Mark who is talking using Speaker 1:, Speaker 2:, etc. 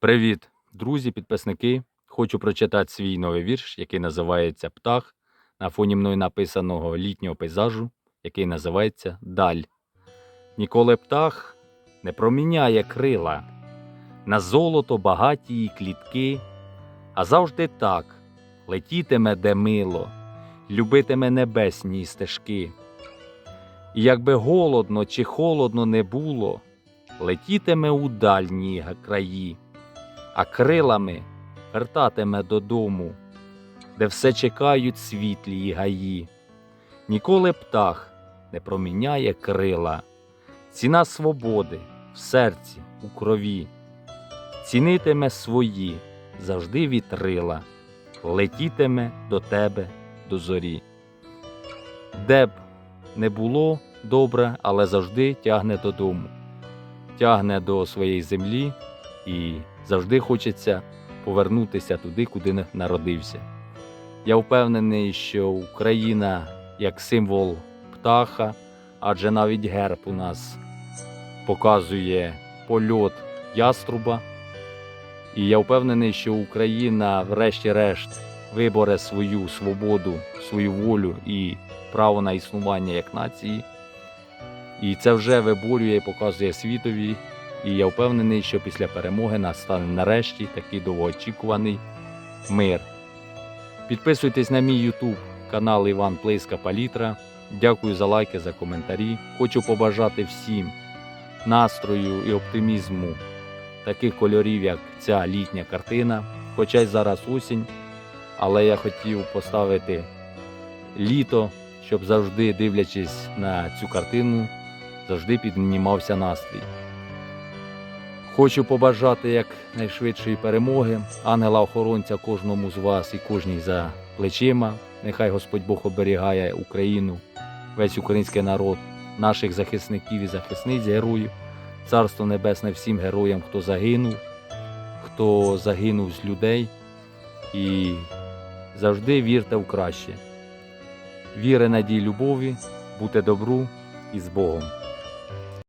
Speaker 1: Привіт, друзі, підписники. Хочу прочитати свій новий вірш, який називається Птах на фоні мною написаного літнього пейзажу, який називається Даль. Ніколи птах не проміняє крила на золото багатії клітки, а завжди так летітиме де мило, любитиме небесні стежки. І якби голодно чи холодно не було, летітиме у дальні краї а крилами вертатиме додому, де все чекають світлі гаї. Ніколи птах не проміняє крила, ціна свободи в серці, у крові, цінитиме свої завжди вітрила, летітиме до тебе до зорі. Де б не було добре, але завжди тягне додому, тягне до своєї землі і завжди хочеться повернутися туди, куди не народився. Я впевнений, що Україна як символ птаха, адже навіть герб у нас показує польот яструба. І я впевнений, що Україна, врешті-решт, виборе свою свободу, свою волю і право на існування як нації. І це вже виборює і показує світові. І я впевнений, що після перемоги настане нарешті такий довгоочікуваний мир. Підписуйтесь на мій YouTube канал Іван Плейська Палітра. Дякую за лайки, за коментарі. Хочу побажати всім настрою і оптимізму таких кольорів, як ця літня картина. Хоча й зараз осінь, але я хотів поставити літо, щоб завжди, дивлячись на цю картину, завжди піднімався настрій. Хочу побажати якнайшвидшої перемоги, ангела-охоронця кожному з вас і кожній за плечима. Нехай Господь Бог оберігає Україну, весь український народ, наших захисників і захисниць, героїв. Царство Небесне всім героям, хто загинув, хто загинув з людей. І завжди вірте в краще. Віри, надій, любові, бути добру і з Богом.